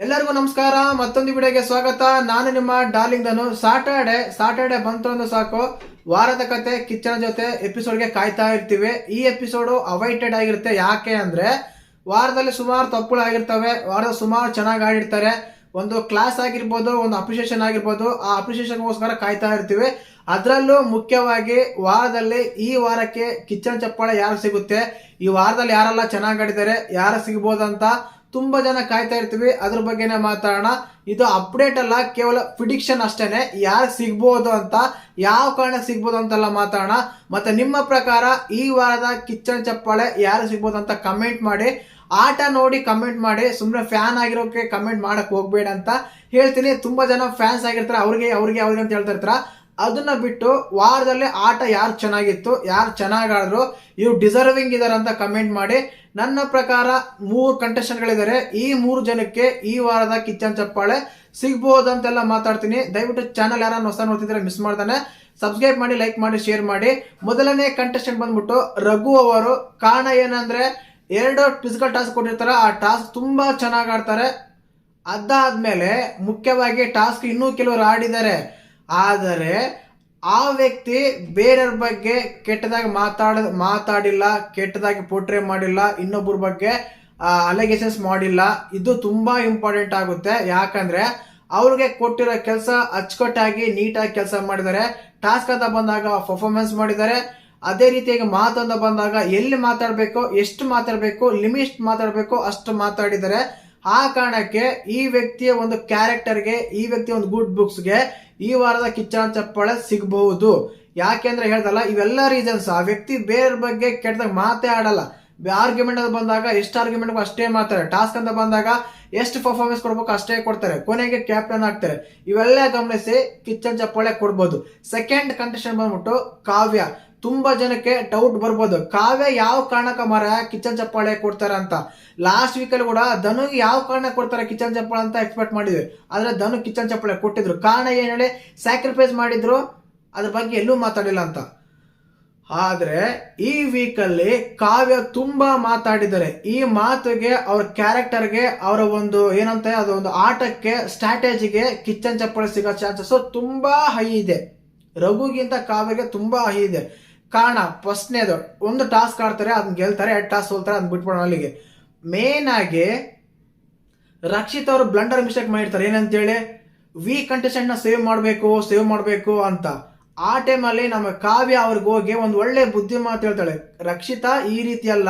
ಎಲ್ಲರಿಗೂ ನಮಸ್ಕಾರ, ಮತ್ತೊಂದು ವಿಡಿಯೋಗೆ ಸ್ವಾಗತ. ನಾನು ನಿಮ್ಮ ಡಾರ್ಲಿಂಗ್ ದನು ಸಾಟರ್ಡೆ ಸಾಟರ್ಡೆ ಬಂತು ಅಂದ್ರೆ ಸಾಕು. ವಾರದ ಕತೆ, ಕಿಚ್ಚನ ಜೊತೆ ಎಪಿಸೋಡ್ಗೆ ಕಾಯ್ತಾ ಇರ್ತೀವಿ. ಈ ಎಪಿಸೋಡು ಅವೈಟೆಡ್ ಆಗಿರುತ್ತೆ. ಯಾಕೆ ಅಂದ್ರೆ, ವಾರದಲ್ಲಿ ಸುಮಾರು ತಪ್ಪುಗಳು ಆಗಿರ್ತವೆ. ವಾರದ ಸುಮಾರು ಚೆನ್ನಾಗಿ ಆಡಿರ್ತಾರೆ. ಒಂದು ಕ್ಲಾಸ್ ಆಗಿರ್ಬೋದು, ಒಂದು ಅಪ್ರಿಷಿಯೇಷನ್ ಆಗಿರ್ಬೋದು, ಆ ಅಪ್ರಿಷಿಯೇಷನ್ಗೋಸ್ಕರ ಕಾಯ್ತಾ ಇರ್ತೀವಿ. ಅದರಲ್ಲೂ ಮುಖ್ಯವಾಗಿ ವಾರದಲ್ಲಿ ಈ ವಾರಕ್ಕೆ ಕಿಚ್ಚನ ಚಪ್ಪಾಳೆ ಯಾರು ಸಿಗುತ್ತೆ? ಈ ವಾರದಲ್ಲಿ ಯಾರೆಲ್ಲ ಚೆನ್ನಾಗಿ ಆಡಿದ್ದಾರೆ? ಯಾರು ಸಿಗ್ಬೋದಂತ ತುಂಬಾ ಜನ ಕಾಯ್ತಾ ಇರ್ತೀವಿ. ಅದ್ರ ಬಗ್ಗೆನೇ ಮಾತಾಡೋಣ. ಇದು ಅಪ್ಡೇಟ್ ಅಲ್ಲ, ಕೇವಲ ಪ್ರಿಡಿಕ್ಷನ್ ಅಷ್ಟೇನೆ. ಯಾರು ಸಿಗ್ಬೋದು ಅಂತ, ಯಾವ ಕಾರಣ ಸಿಗ್ಬೋದು ಅಂತೆಲ್ಲ ಮಾತಾಡೋಣ. ಮತ್ತೆ ನಿಮ್ಮ ಪ್ರಕಾರ ಈ ವಾರದ ಕಿಚ್ಚನ್ ಚಪ್ಪಾಳೆ ಯಾರು ಸಿಗ್ಬೋದು ಅಂತ ಕಮೆಂಟ್ ಮಾಡಿ. ಆಟ ನೋಡಿ ಕಮೆಂಟ್ ಮಾಡಿ. ಸುಮ್ಮನೆ ಫ್ಯಾನ್ ಆಗಿರೋಕೆ ಕಮೆಂಟ್ ಮಾಡಕ್ ಹೋಗ್ಬೇಡ ಅಂತ ಹೇಳ್ತೀನಿ. ತುಂಬಾ ಜನ ಫ್ಯಾನ್ಸ್ ಆಗಿರ್ತಾರೆ. ಅವ್ರಿಗೆ ಅವ್ರಿಗೆ ಅವ್ರಿಗೆ ಅಂತ ಹೇಳ್ತಾ ಇರ್ತಾರ. ಅದನ್ನ ಬಿಟ್ಟು ವಾರದಲ್ಲಿ ಆಟ ಯಾರು ಚೆನ್ನಾಗಿತ್ತು, ಯಾರು ಚೆನ್ನಾಗಿ ಇವ್ರು ಡಿಸರ್ವಿಂಗ್ ಇದಾರೆ ಅಂತ ಕಮೆಂಟ್ ಮಾಡಿ. ನನ್ನ ಪ್ರಕಾರ ಮೂರು ಕಂಟೆಸ್ಟೆಂಟ್ಗಳಿದ್ದಾರೆ ಈ ಮೂರು ಜನಕ್ಕೆ ಈ ವಾರದ ಕಿಚನ್ ಚಪ್ಪಾಳೆ ಸಿಗ್ಬೋದಂತೆಲ್ಲ ಮಾತಾಡ್ತೀನಿ. ದಯವಿಟ್ಟು ಚಾನಲ್ ಯಾರು ಹೊಸ ನೋಡ್ತಿದ್ರೆ ಮಿಸ್ ಮಾಡ್ತಾನೆ ಸಬ್ಸ್ಕ್ರೈಬ್ ಮಾಡಿ ಲೈಕ್ ಮಾಡಿ ಶೇರ್ ಮಾಡಿ. ಮೊದಲನೇ ಕಂಟೆಸ್ಟೆಂಟ್ ಬಂದ್ಬಿಟ್ಟು ರಘು ಅವರು. ಕಾರಣ ಏನಂದ್ರೆ ಎರಡು ಫಿಸಿಕಲ್ ಟಾಸ್ಕ್ ಕೊಟ್ಟಿರ್ತಾರೆ. ಆ ಟಾಸ್ಕ್ ತುಂಬಾ ಚೆನ್ನಾಗಿ ಆಡ್ತಾರೆ. ಅದಾದ್ಮೇಲೆ ಮುಖ್ಯವಾಗಿ ಟಾಸ್ಕ್ ಇನ್ನೂ ಕೆಲವರು ಆಡಿದ್ದಾರೆ. ಆದರೆ ಆ ವ್ಯಕ್ತಿ ಬೇರೆಯವ್ರ ಬಗ್ಗೆ ಕೆಟ್ಟದಾಗಿ ಮಾತಾಡ, ಮಾತಾಡಿಲ್ಲ, ಕೆಟ್ಟದಾಗಿ ಪೋಟ್ರೆ ಮಾಡಿಲ್ಲ, ಇನ್ನೊಬ್ಬರ ಬಗ್ಗೆ ಅಲೆಗೇಷನ್ಸ್ ಮಾಡಿಲ್ಲ. ಇದು ತುಂಬಾ ಇಂಪಾರ್ಟೆಂಟ್ ಆಗುತ್ತೆ. ಯಾಕಂದ್ರೆ ಅವ್ರಿಗೆ ಕೊಟ್ಟಿರೋ ಕೆಲಸ ಅಚ್ಚುಕಟ್ಟಾಗಿ ನೀಟಾಗಿ ಕೆಲಸ ಮಾಡಿದ್ದಾರೆ. ಟಾಸ್ಕ್ ಅಂತ ಬಂದಾಗ ಪರ್ಫಾರ್ಮೆನ್ಸ್ ಮಾಡಿದ್ದಾರೆ. ಅದೇ ರೀತಿಯಾಗಿ ಮಾತಂತ ಬಂದಾಗ ಎಲ್ಲಿ ಮಾತಾಡಬೇಕು, ಎಷ್ಟು ಮಾತಾಡಬೇಕು ಲಿಮಿಟ್ ಮಾತಾಡಬೇಕು ಅಷ್ಟು ಮಾತಾಡಿದ್ದಾರೆ. ಆ ಕಾರಣಕ್ಕೆ ಈ ವ್ಯಕ್ತಿಯ ಒಂದು ಕ್ಯಾರೆಕ್ಟರ್ಗೆ ಈ ವ್ಯಕ್ತಿಯ ಒಂದು ಗುಡ್ ಬುಕ್ಸ್ಗೆ ಈ ವಾರದ ಕಿಚ್ಚನ ಚಪ್ಪಾಳೆ ಸಿಗಬಹುದು. ಯಾಕೆಂದ್ರೆ ಹೇಳ್ದಲ್ಲ, ಇವೆಲ್ಲ ರೀಸನ್ಸ್ ಆ ವ್ಯಕ್ತಿ ಬೇರೆ ಬಗ್ಗೆ ಕೆಟ್ಟದಾಗ ಮಾತೇ ಆಡಲ್ಲ. ಆರ್ಗ್ಯುಮೆಂಟ್ ಅಂತ ಬಂದಾಗ ಎಷ್ಟು ಆರ್ಗ್ಯುಮೆಂಟ್ ಅಷ್ಟೇ ಮಾಡ್ತಾರೆ ಟಾಸ್ಕ್ ಅಂತ ಬಂದಾಗ, ಎಷ್ಟು ಪರ್ಫಾರ್ಮೆನ್ಸ್ ಕೊಡ್ಬೇಕು ಅಷ್ಟೇ ಕೊಡ್ತಾರೆ. ಕೊನೆಗೆ ಕ್ಯಾಪ್ಟನ್ ಆಗ್ತಾರೆ. ಇವೆಲ್ಲ ಗಮನಿಸಿ ಕಿಚ್ಚನ್ ಚಪ್ಪಾಳೆ ಕೊಡ್ಬೋದು. ಸೆಕೆಂಡ್ ಕಂಟೆಸ್ಟೆಂಟ್ ಬಂದ್ಬಿಟ್ಟು ಕಾವ್ಯ. ತುಂಬಾ ಜನಕ್ಕೆ ಡೌಟ್ ಬರ್ಬೋದು. ಕಾವ್ಯ ಯಾವ ಕಾರಣಕ್ಕ ಮರ? ಕಿಚನ್ ಚಪ್ಪಾಳೆ ಕೊಡ್ತಾರೆ ಅಂತ. ಲಾಸ್ಟ್ ವೀಕಲ್ಲಿ ಕೂಡ ಧನು ಯಾವ ಕಾರಣ ಕೊಡ್ತಾರೆ ಕಿಚನ್ ಚಪ್ಪಾಳೆ ಅಂತ ಎಕ್ಸ್ಪೆಕ್ಟ್ ಮಾಡಿದ್ವಿ. ಆದ್ರೆ ಧನು ಕಿಚನ್ ಚಪ್ಪಾಳೆ ಕೊಟ್ಟಿದ್ರು. ಕಾರಣ ಏನ್ ಹೇಳಿ? ಸ್ಯಾಕ್ರಿಫೈಸ್ ಮಾಡಿದ್ರು. ಅದ್ರ ಬಗ್ಗೆ ಎಲ್ಲೂ ಮಾತಾಡಿಲ್ಲ ಅಂತ. ಆದ್ರೆ ಈ ವೀಕಲ್ಲಿ ಕಾವ್ಯ ತುಂಬಾ ಮಾತಾಡಿದ್ದಾರೆ. ಈ ಮಾತಿಗೆ ಅವ್ರ ಕ್ಯಾರೆಕ್ಟರ್ಗೆ ಅವರ ಒಂದು ಏನಂತ ಅದೊಂದು ಆಟಕ್ಕೆ ಸ್ಟ್ರಾಟಜಿಗೆ ಕಿಚನ್ ಚಪ್ಪಾಳೆ ಸಿಗೋ ಚಾನ್ಸಸ್ ತುಂಬಾ ಹೈ ಇದೆ. ರಘುಗಿಂತ ಕಾವ್ಯಗೆ ತುಂಬಾ ಹೈ ಇದೆ. ಕಾರಣ ಫಸ್ಟ್ನೇದು, ಒಂದು ಟಾಸ್ಕ್ ಆಡ್ತಾರೆ ಅದನ್ನ ಗೆಲ್ತಾರೆ, ಎರಡು ಟಾಸ್ಕ್ ಸೋಲ್ತಾರೆ ಅದನ್ನ ಬಿಟ್ಬಿಡೋಣ ಅಲ್ಲಿಗೆ. ಮೇನ್ ಆಗಿ ರಕ್ಷಿತ್ ಅವರು ಬ್ಲಂಡರ್ ಮಿಸ್ಟೇಕ್ ಮಾಡಿರ್ತಾರೆ. ಏನಂತೇಳಿ? ವಿ ಕಂಟೆಸ್ಟೆಂಟ್ನ ಸೇವ್ ಮಾಡಬೇಕು ಸೇವ್ ಮಾಡಬೇಕು ಅಂತ. ಆ ಟೈಮಲ್ಲಿ ನಮ್ಮ ಕಾವ್ಯ ಅವ್ರಿಗೆ ಹೋಗಿ ಒಂದು ಒಳ್ಳೆ ಬುದ್ಧಿ ಮಾತು ಹೇಳ್ತಾಳೆ. ರಕ್ಷಿತಾ, ಈ ರೀತಿ ಅಲ್ಲ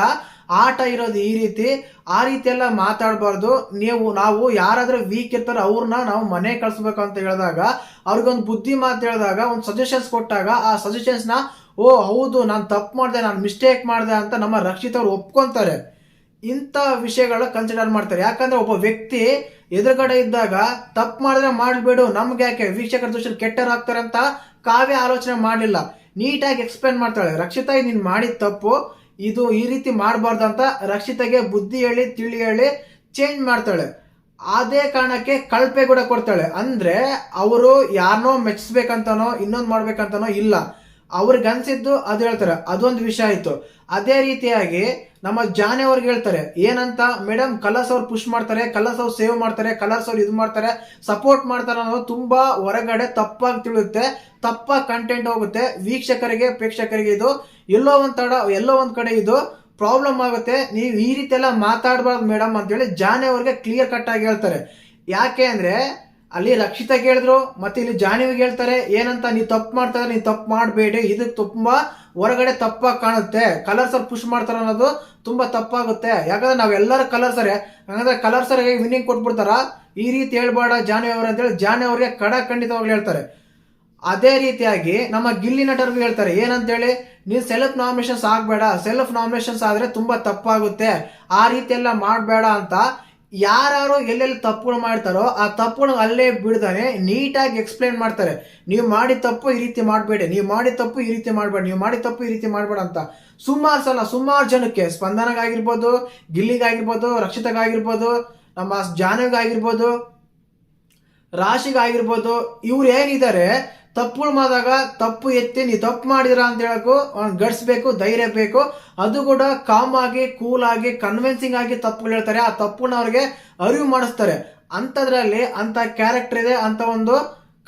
ಆಟ ಇರೋದು ಈ ರೀತಿ, ಆ ರೀತಿ ಎಲ್ಲ ಮಾತಾಡಬಾರ್ದು. ನೀವು, ನಾವು ಯಾರಾದ್ರೂ ವೀಕ್ ಇರ್ತಾರೋ, ಅವ್ರನ್ನ ನಾವು ಮನೆ ಕಳಿಸ್ಬೇಕು ಅಂತ ಹೇಳಿದಾಗ, ಅವ್ರಿಗೊಂದು ಬುದ್ಧಿ ಮಾತು ಹೇಳಿದಾಗ, ಒಂದು ಸಜೆಷನ್ಸ್ ಕೊಟ್ಟಾಗ, ಆ ಸಜೆಷನ್ಸ್ನ, ಓ, ಹೌದು, ನಾನು ತಪ್ಪು ಮಾಡಿದೆ, ನಾನು ಮಿಸ್ಟೇಕ್ ಮಾಡಿದೆ ಅಂತ ನಮ್ಮ ರಕ್ಷಿತ್ ಅವರು ಒಪ್ಕೊಂತಾರೆ. ಇಂಥ ವಿಷಯಗಳ ಕನ್ಸಿಡರ್ ಮಾಡ್ತಾರೆ. ಯಾಕಂದ್ರೆ ಒಬ್ಬ ವ್ಯಕ್ತಿ ಎದುರುಗಡೆ ಇದ್ದಾಗ, ತಪ್ಪು ಮಾಡಿದ್ರೆ ಮಾಡ್ಬಿಡು, ನಮ್ಗೆ ಯಾಕೆ? ವೀಕ್ಷಕರ ದೃಷ್ಟಿಯಲ್ಲಿ ಕೆಟ್ಟರಾಗ್ತಾರೆ ಅಂತ ಕಾವ್ಯ ಆಲೋಚನೆ ಮಾಡಲಿಲ್ಲ. ನೀಟಾಗಿ ಎಕ್ಸ್ಪ್ಲೇನ್ ಮಾಡ್ತಾಳೆ. ರಕ್ಷಿತಾ ಇದು ನೀನು ಮಾಡಿದ ತಪ್ಪು ಇದು ಈ ರೀತಿ ಮಾಡಬಾರ್ದು ಅಂತ ರಕ್ಷಿತಗೆ ಬುದ್ಧಿ ಹೇಳಿ, ತಿಳಿ ಹೇಳಿ ಚೇಂಜ್ ಮಾಡ್ತಾಳೆ. ಅದೇ ಕಾರಣಕ್ಕೆ ಕಳಪೆ ಕೂಡ ಕೊಡ್ತಾಳೆ. ಅಂದ್ರೆ ಅವರು ಯಾರನ್ನೋ ಮೆಚ್ಚಿಸ್ಬೇಕಂತನೋ, ಇನ್ನೊಂದು ಮಾಡ್ಬೇಕಂತನೋ ಇಲ್ಲ. ಅವ್ರಿಗೆ ಅನ್ಸಿದ್ದು ಅದು ಹೇಳ್ತಾರೆ. ಅದೊಂದು ವಿಷಯ ಆಯ್ತು. ಅದೇ ರೀತಿಯಾಗಿ ನಮ್ಮ ಜಾನೆ ಅವ್ರಿಗೆ ಹೇಳ್ತಾರೆ, ಏನಂತ? ಮೇಡಮ್ ಕಲರ್ಸ್ ಅವ್ರು ಪುಷ್ ಮಾಡ್ತಾರೆ, ಕಲರ್ಸ್ ಅವ್ರು ಸೇವ್ ಮಾಡ್ತಾರೆ, ಕಲರ್ಸ್ ಅವ್ರು ಇದು ಮಾಡ್ತಾರೆ ಸಪೋರ್ಟ್ ಮಾಡ್ತಾರೆ ಅನ್ನೋದು ತುಂಬಾ ಹೊರಗಡೆ ತಪ್ಪಾಗಿ ತಿಳಿಯುತ್ತೆ ತಪ್ಪಾಗಿ ಕಂಟೆಂಟ್ ಹೋಗುತ್ತೆ, ವೀಕ್ಷಕರಿಗೆ, ಪ್ರೇಕ್ಷಕರಿಗೆ ಇದು, ಎಲ್ಲೋ ಒಂದ್ ತಡ, ಎಲ್ಲೋ ಒಂದ್ ಕಡೆ ಇದು ಪ್ರಾಬ್ಲಮ್ ಆಗುತ್ತೆ, ನೀವು ಈ ರೀತಿ ಎಲ್ಲ ಮಾತಾಡಬಾರ್ದು ಮೇಡಮ್ ಅಂತೇಳಿ ಜಾನೆ ಅವ್ರಿಗೆ ಕ್ಲಿಯರ್ ಕಟ್ ಆಗಿ ಹೇಳ್ತಾರೆ. ಯಾಕೆ ಅಂದ್ರೆ ಅಲ್ಲಿ ರಕ್ಷಿತ ಕೇಳಿದ್ರು, ಮತ್ತೆ ಇಲ್ಲಿ ಜಾಹ್ನವಿಗೆ ಹೇಳ್ತಾರೆ ಏನಂತ ನೀವು ತಪ್ಪು ಮಾಡ್ತಾರೆ ನೀವು ತಪ್ಪು ಮಾಡಬೇಡಿ, ಇದು ತುಂಬಾ ಹೊರಗಡೆ ತಪ್ಪಾಗಿ ಕಾಣುತ್ತೆ ಕಲರ್ಸ್ ಸರ್ ಪುಷ್ ಮಾಡ್ತಾರೆ ಅನ್ನೋದು ತುಂಬಾ ತಪ್ಪಾಗುತ್ತೆ. ಯಾಕಂದ್ರೆ ನಾವೆಲ್ಲರೂ ಕಲರ್ಸರೇ ಹಂಗಂದ್ರೆ ಕಲರ್ಸರಿಗೆ ವಿನ್ನಿಂಗ್ ಕೊಟ್ಬಿಡ್ತಾರ? ಈ ರೀತಿ ಹೇಳ್ಬೇಡ ಜಾನಿ ಅವ್ರ ಅಂತೇಳಿ ಜಾನಿ ಅವ್ರಿಗೆ ಕಡ ಖಂಡಿತವಾಗ್ಲೂ ಹೇಳ್ತಾರೆ. ಅದೇ ರೀತಿಯಾಗಿ ನಮ್ಮ ಗಿಲ್ಲಿ ನಟರ್ಗೂ ಹೇಳ್ತಾರೆ, ಏನಂತೇಳಿ, ನೀನು ಸೆಲ್ಫ್ ನಾಮಿನೇಷನ್ಸ್ ಆಗಬೇಡ ಸೆಲ್ಫ್ ನಾಮಿನೇಷನ್ಸ್ ಆದ್ರೆ ತುಂಬಾ ತಪ್ಪಾಗುತ್ತೆ, ಆ ರೀತಿ ಎಲ್ಲ ಮಾಡಬೇಡ ಅಂತ ಯಾರು ಎಲ್ಲೆಲ್ಲಿ ತಪ್ಪುಗಳು ಮಾಡ್ತಾರೋ ಆ ತಪ್ಪುಗಳು ಅಲ್ಲೇ ಬಿಡ್ದಾನೆ, ನೀಟಾಗಿ ಎಕ್ಸ್ಪ್ಲೇನ್ ಮಾಡ್ತಾರೆ. ನೀವು ಮಾಡಿ ತಪ್ಪು ಈ ರೀತಿ ಮಾಡಬೇಡಿ, ನೀವು ಮಾಡಿ ತಪ್ಪು ಈ ರೀತಿ ಮಾಡಬೇಡಿ, ನೀವು ಮಾಡಿ ತಪ್ಪು ಈ ರೀತಿ ಮಾಡಬೇಡ ಅಂತ. ಸುಮಾರು ಸಲ, ಸುಮಾರು ಜನಕ್ಕೆ, ಸ್ಪಂದನಗಾಗಿರ್ಬೋದು, ಗಿಲ್ಲಿಗಾಗಿರ್ಬೋದು, ರಕ್ಷಿತಗಾಗಿರ್ಬೋದು, ನಮ್ಮ ಜಾನವಿಗಾಗಿರ್ಬೋದು ರಾಶಿಗಾಗಿರ್ಬೋದು, ಇವ್ರು ಏನಿದ್ದಾರೆ ತಪ್ಪುಗಳು ಮಾಡಿದಾಗ ತಪ್ಪು ಎತ್ತಿ ನೀವು ತಪ್ಪು ಮಾಡಿದ್ರ ಅಂತ ಹೇಳಕ್ಕೂ ಅವ್ನು ಗಡ್ಸ್ಬೇಕು, ಧೈರ್ಯ ಬೇಕು. ಅದು ಕೂಡ ಕಾಮ್ ಆಗಿ ಕೂಲ್ ಆಗಿ ಕನ್ವಿನ್ಸಿಂಗ್ ಆಗಿ ತಪ್ಪುಗಳು ಹೇಳ್ತಾರೆ. ಆ ತಪ್ಪನ್ನ ಅವ್ರಿಗೆ ಅರಿವು ಮಾಡಿಸ್ತಾರೆ. ಅಂಥದ್ರಲ್ಲಿ ಅಂತ ಕ್ಯಾರೆಕ್ಟರ್ ಇದೆ, ಅಂತ ಒಂದು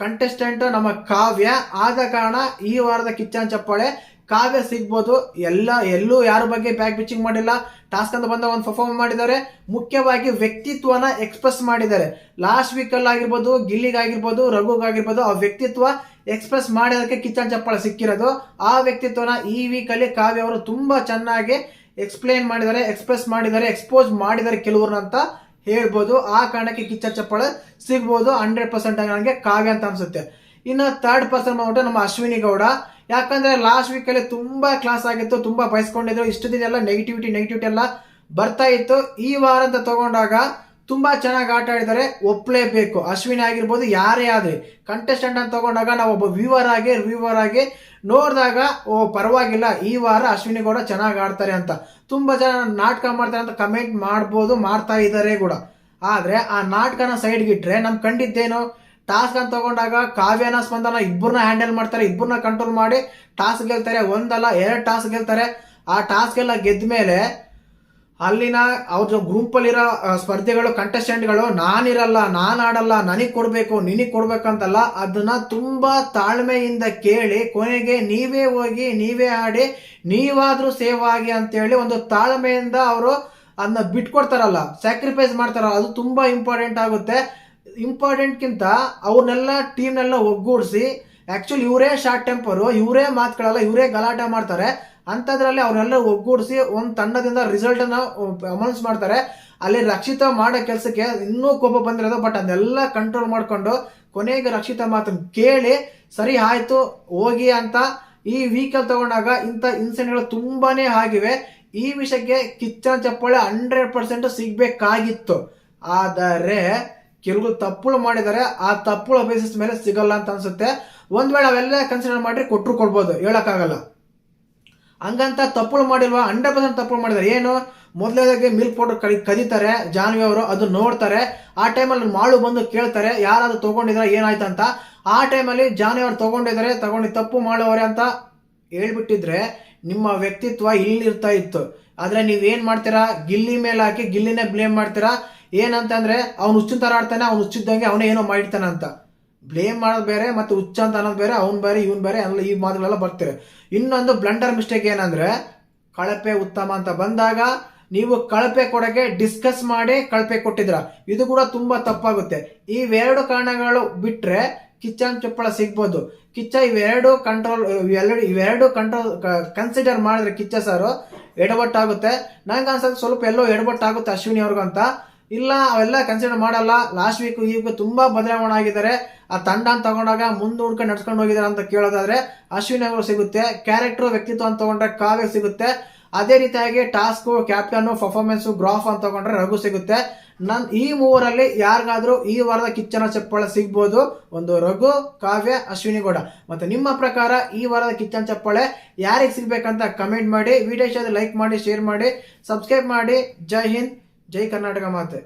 ಕಂಟೆಸ್ಟೆಂಟ್ ನಮ್ಮ ಕಾವ್ಯ. ಆದ ಕಾರಣ ಈ ವಾರದ ಕಿಚ್ಚನ್ ಚಪ್ಪಾಳೆ ಕಾವ್ಯ ಸಿಗ್ಬೋದು. ಎಲ್ಲ, ಎಲ್ಲೂ ಯಾರ ಬಗ್ಗೆ ಬ್ಯಾಕ್ ಬಿಚ್ಚಿಂಗ್ ಮಾಡಿಲ್ಲ. ಟಾಸ್ಕ್ ಅಂತ ಬಂದ ಒಂದು ಪರ್ಫಾರ್ಮ್ ಮಾಡಿದ್ದಾರೆ. ಮುಖ್ಯವಾಗಿ ವ್ಯಕ್ತಿತ್ವನ ಎಕ್ಸ್ಪ್ರೆಸ್ ಮಾಡಿದ್ದಾರೆ. ಲಾಸ್ಟ್ ವೀಕ್ ಅಲ್ಲಿ ಆಗಿರ್ಬೋದು ಗಿಲ್ಲಿಗಾಗಿರ್ಬೋದು ರಘುಗಾಗಿರ್ಬೋದು ಆ ವ್ಯಕ್ತಿತ್ವ ಎಕ್ಸ್ಪ್ರೆಸ್ ಮಾಡಿದಕ್ಕೆ ಕಿಚನ್ ಚಪ್ಪಾಳ ಸಿಕ್ಕಿರೋದು. ಆ ವ್ಯಕ್ತಿತ್ವನ ಈ ವೀಕಲ್ಲಿ ಕಾವ್ಯ ಅವರು ತುಂಬಾ ಚೆನ್ನಾಗಿ ಎಕ್ಸ್ಪ್ಲೇನ್ ಮಾಡಿದ್ದಾರೆ ಎಕ್ಸ್ಪ್ರೆಸ್ ಮಾಡಿದ್ದಾರೆ ಎಕ್ಸ್ಪೋಸ್ ಮಾಡಿದ್ದಾರೆ ಕೆಲವ್ರನ್ನ ಅಂತ ಹೇಳ್ಬೋದು. ಆ ಕಾರಣಕ್ಕೆ ಕಿಚ್ಚ ಚಪ್ಪಾಳೆ ಸಿಗ್ಬೋದು. ಹಂಡ್ರೆಡ್ ಪರ್ಸೆಂಟ್ ನನಗೆ ಕಾವ್ಯ ಅಂತ ಅನ್ಸುತ್ತೆ. ಇನ್ನು ಥರ್ಡ್ ಪರ್ಸನ್ ಬಂದ್ಬಿಟ್ಟು ನಮ್ಮ ಅಶ್ವಿನಿ ಗೌಡ. ಯಾಕಂದ್ರೆ ಲಾಸ್ಟ್ ವೀಕ್ ಅಲ್ಲಿ ತುಂಬಾ ಕ್ಲಾಸ್ ಆಗಿತ್ತು, ತುಂಬಾ ಬಯಸ್ಕೊಂಡಿದ್ರು ಇಷ್ಟು ದಿನ ಎಲ್ಲ ನೆಗೆಟಿವಿಟಿ ನೆಗೆಟಿವಿಟಿ ಎಲ್ಲ ಬರ್ತಾ ಇತ್ತು. ಈ ವಾರ ಅಂತ ತಗೊಂಡಾಗ ತುಂಬ ಚೆನ್ನಾಗಿ ಆಟ ಆಡಿದರೆ ಒಪ್ಪಲೇಬೇಕು ಅಶ್ವಿನಿ ಆಗಿರ್ಬೋದು, ಯಾರೇ ಆದರೆ. ಕಂಟೆಸ್ಟೆಂಟ್ ಅಂತ ತಗೊಂಡಾಗ ನಾವು ಒಬ್ಬ ವ್ಯೂವರ್ ಆಗಿ ರಿವ್ಯೂವರ್ ಆಗಿ ನೋಡಿದಾಗ, ಓ, ಪರವಾಗಿಲ್ಲ. ಈ ವಾರ ಅಶ್ವಿನಿ ಗೌಡ ಚೆನ್ನಾಗಿ ಆಡ್ತಾರೆ ಅಂತ. ತುಂಬ ಜನ ನಾಟಕ ಮಾಡ್ತಾರೆ ಅಂತ ಕಮೆಂಟ್ ಮಾಡ್ಬೋದು, ಮಾಡ್ತಾ ಇದ್ದಾರೆ ಕೂಡ. ಆದರೆ ಆ ನಾಟಕನ ಸೈಡ್ಗಿಟ್ರೆ ನಮ್ಗೆ ನಮ್ ಕಂಡಿದ್ದೇನು ಟಾಸ್ಕ್ ಅಂತ ತಗೊಂಡಾಗ ಕಾವ್ಯನ ಸ್ಪಂದನ ಇಬ್ಬರನ್ನ ಹ್ಯಾಂಡಲ್ ಮಾಡ್ತಾರೆ, ಇಬ್ಬರನ್ನ ಕಂಟ್ರೋಲ್ ಮಾಡಿ ಟಾಸ್ಕ್ ಗೆಲ್ತಾರೆ, ಒಂದಲ್ಲ ಎರಡು ಟಾಸ್ಕ್ ಗೆಲ್ತಾರೆ. ಆ ಟಾಸ್ಕ್ ಎಲ್ಲ ಗೆದ್ದ ಮೇಲೆ ಅಲ್ಲಿನ ಅವ್ರ ಗ್ರೂಪಲ್ಲಿರೋ ಸ್ಪರ್ಧೆಗಳು ಕಂಟೆಸ್ಟೆಂಟ್ಗಳು ನಾನಿರಲ್ಲ ನಾನು ಆಡಲ್ಲ ನನಗೆ ಕೊಡಬೇಕು, ನಿನಗೆ ಕೊಡ್ಬೇಕಂತಲ್ಲ ಅದನ್ನ ತುಂಬ ತಾಳ್ಮೆಯಿಂದ ಕೇಳಿ ಕೊನೆಗೆ ನೀವೇ ಹೋಗಿ, ನೀವೇ ಆಡಿ, ನೀವಾದರೂ ಸೇವ್ ಆಗಿ ಅಂತೇಳಿ ಒಂದು ತಾಳ್ಮೆಯಿಂದ ಅವರು ಅದನ್ನ ಬಿಟ್ಕೊಡ್ತಾರಲ್ಲ ಸ್ಯಾಕ್ರಿಫೈಸ್ ಮಾಡ್ತಾರಲ್ಲ, ಅದು ತುಂಬಾ ಇಂಪಾರ್ಟೆಂಟ್ ಆಗುತ್ತೆ. ಇಂಪಾರ್ಟೆಂಟ್ಗಿಂತ ಅವ್ರನ್ನೆಲ್ಲ ಟೀಮ್ನೆಲ್ಲ ಒಗ್ಗೂಡಿಸಿ ಆ್ಯಕ್ಚುಲಿ ಇವರೇ ಶಾರ್ಟ್ ಟೆಂಪರು ಇವರೇ ಮಾತುಗಳಲ್ಲ, ಇವರೇ ಗಲಾಟೆ ಮಾಡ್ತಾರೆ. ಅಂಥದ್ರಲ್ಲಿ ಅವ್ರನ್ನೆಲ್ಲ ಒಗ್ಗೂಡಿಸಿ ಒಂದು ತಂಡದಿಂದ ರಿಸಲ್ಟನ್ನು ಅಮೌನ್ಸ್ ಮಾಡ್ತಾರೆ. ಅಲ್ಲಿ ರಕ್ಷಿತ ಮಾಡೋ ಕೆಲಸಕ್ಕೆ ಇನ್ನೂ ಕೋಪ ಬಂದಿರೋದು ಬಟ್ ಅದನ್ನೆಲ್ಲ ಕಂಟ್ರೋಲ್ ಮಾಡಿಕೊಂಡು ಕೊನೆಗೆ ರಕ್ಷಿತ ಮಾತನ್ನು ಕೇಳಿ, ಸರಿ ಆಯಿತು, ಹೋಗಿ ಅಂತ. ಈ ವೀಕಲ್ ತಗೊಂಡಾಗ ಇಂಥ ಇನ್ಸಿಡೆಂಟ್ಗಳು ತುಂಬಾ ಆಗಿವೆ. ಈ ವಿಷಯಕ್ಕೆ ಕಿಚ್ಚನ ಚಪ್ಪಾಳೆ ಹಂಡ್ರೆಡ್ ಪರ್ಸೆಂಟ್ ಸಿಗಬೇಕಾಗಿತ್ತು. ಆದರೆ ಕೆಲವು ತಪ್ಪುಳು ಮಾಡಿದ್ದಾರೆ ಆ ತಪ್ಪುಳ ಬೇಸಿಸ್ ಮೇಲೆ ಸಿಗಲ್ಲ ಅಂತ ಅನ್ಸುತ್ತೆ. ಒಂದ್ ವೇಳೆ ಅವೆಲ್ಲ ಕನ್ಸಿಡರ್ ಮಾಡಿ ಕೊಟ್ಟರು ಕೊಡ್ಬೋದು, ಹೇಳಕ್ಕಾಗಲ್ಲ. ಹಂಗಂತ ತಪ್ಪುಳು ಮಾಡಿಲ್ವಾ? ಹಂಡ್ರೆಡ್ ಪರ್ಸೆಂಟ್ ತಪ್ಪುಳು ಮಾಡಿದಾರೆ. ಏನು? ಮೊದಲೇದಾಗಿ ಮಿಲ್ಕ್ ಪೌಡರ್ ಕಡಿ, ಕದೀತಾರೆ, ಜಾನ್ವಿ ಅವರು ಅದು ನೋಡ್ತಾರೆ. ಆ ಟೈಮಲ್ಲಿ ಮಾಳು ಬಂದು ಕೇಳ್ತಾರೆ, ಯಾರಾದ್ರೂ ತಗೊಂಡಿದ್ರೆ ಅಂತ ಆ ಟೈಮಲ್ಲಿ ಜಾನ್ವಿ ಅವ್ರು ತಗೊಂಡಿದ್ದಾರೆ ತಗೊಂಡು ತಪ್ಪು ಮಾಡೋರೆ ಅಂತ ಹೇಳ್ಬಿಟ್ಟಿದ್ರೆ ನಿಮ್ಮ ವ್ಯಕ್ತಿತ್ವ ಇಲ್ಲಿರ್ತಾ ಇತ್ತು. ಆದ್ರೆ ನೀವೇನು ಮಾಡ್ತೀರಾ? ಗಿಲ್ಲಿ ಮೇಲೆ ಹಾಕಿ ಗಿಲ್ಲಿನೇ ಬ್ಲೇಮ್ ಮಾಡ್ತೀರಾ? ಏನಂತಂದ್ರೆ ಅವ್ನು ಹುಚ್ಚಿನ ಥರ ಆಡ್ತಾನೆ ಅವ್ನು ಹುಚ್ಚಿದ್ದಂಗೆ ಅವನೇ ಏನೋ ಮಾಡಿರ್ತಾನೆ ಅಂತ. ಬ್ಲೇಮ್ ಮಾಡೋದು ಬೇರೆ ಮತ್ತೆ ಹುಚ್ಚ ಅಂತ ಅನ್ನೋದು ಬೇರೆ, ಅವ್ನು ಬೇರೆ, ಇವನ್ ಬೇರೆ, ಎಲ್ಲ ಈ ಮಾತುಗಳೆಲ್ಲ ಬರ್ತಾರೆ ಇನ್ನೊಂದು ಬ್ಲಂಡರ್ ಮಿಸ್ಟೇಕ್ ಏನಂದ್ರೆ, ಕಳಪೆ ಉತ್ತಮ ಅಂತ ಬಂದಾಗ ನೀವು ಕಳಪೆ ಕೊಡಗೆ ಡಿಸ್ಕಸ್ ಮಾಡಿ ಕಳಪೆ ಕೊಟ್ಟಿದ್ರ ಇದು ಕೂಡ ತುಂಬಾ ತಪ್ಪಾಗುತ್ತೆ. ಇವೆರಡು ಕಾರಣಗಳು ಬಿಟ್ರೆ ಕಿಚ್ಚನ್ ಚಪ್ಪಳ ಸಿಗ್ಬೋದು. ಕಿಚ್ಚ ಇವೆರಡು ಕಂಟ್ರೋಲ್ ಇವೆರಡು ಇವೆರಡು ಕಂಟ್ರೋಲ್ ಕನ್ಸಿಡರ್ ಮಾಡಿದ್ರೆ ಕಿಚ್ಚ ಸರ್ ಎಡವಟ್ಟಾಗುತ್ತೆ. ನಂಗೆ ಅನ್ಸೋದು ಸ್ವಲ್ಪ ಎಲ್ಲೋ ಎಡವಟ್ಟಾಗುತ್ತೆ ಅಶ್ವಿನಿ ಅವ್ರಿಗಂತ ಇಲ್ಲ, ಅವೆಲ್ಲ ಕನ್ಸಿಡರ್ ಮಾಡಲ್ಲ. ಲಾಸ್ಟ್ ವೀಕ್ ಈಗ ತುಂಬಾ ಬದಲಾವಣೆ ಆಗಿದ್ದಾರೆ ಆ ತಂಡ ಅಂತ ತಗೊಂಡಾಗ ಮುಂದೂಡ್ಕೊಂಡು ನಡ್ಸ್ಕೊಂಡು ಹೋಗಿದ್ದಾರೆ ಅಂತ ಕೇಳೋದಾದ್ರೆ, ಅಶ್ವಿನ್ ಅವರು ಸಿಗುತ್ತೆ ಕ್ಯಾರೆಕ್ಟರ್ ವ್ಯಕ್ತಿತ್ವ ಅಂತ ತಗೊಂಡ್ರೆ ಕಾವ್ಯ ಸಿಗುತ್ತೆ. ಅದೇ ರೀತಿಯಾಗಿ ಟಾಸ್ಕ್ ಕ್ಯಾಪ್ಟನ್ ಪರ್ಫಾರ್ಮೆನ್ಸ್ ಗ್ರಾಫ್ ಅಂತ ತಗೊಂಡ್ರೆ ರಘು ಸಿಗುತ್ತೆ. ನನ್, ಈ ಮೂವರಲ್ಲಿ ಯಾರಿಗಾದ್ರೂ ಈ ವಾರದ ಕಿಚ್ಚನ ಚಪ್ಪಾಳೆ ಸಿಗ್ಬೋದು? ಒಂದು ರಘು, ಕಾವ್ಯ, ಅಶ್ವಿನಿ ಗೌಡ. ಮತ್ತೆ ನಿಮ್ಮ ಪ್ರಕಾರ ಈ ವಾರದ ಕಿಚ್ಚನ ಚಪ್ಪಾಳೆ ಯಾರಿಗೆ ಸಿಗ್ಬೇಕಂತ ಕಮೆಂಟ್ ಮಾಡಿ. ವಿಡಿಯೋ ಲೈಕ್ ಮಾಡಿ ಶೇರ್ ಮಾಡಿ ಸಬ್ಸ್ಕ್ರೈಬ್ ಮಾಡಿ. ಜೈ ಹಿಂದ್. ಜೈ ಕರ್ನಾಟಕ ಮಾತೆ.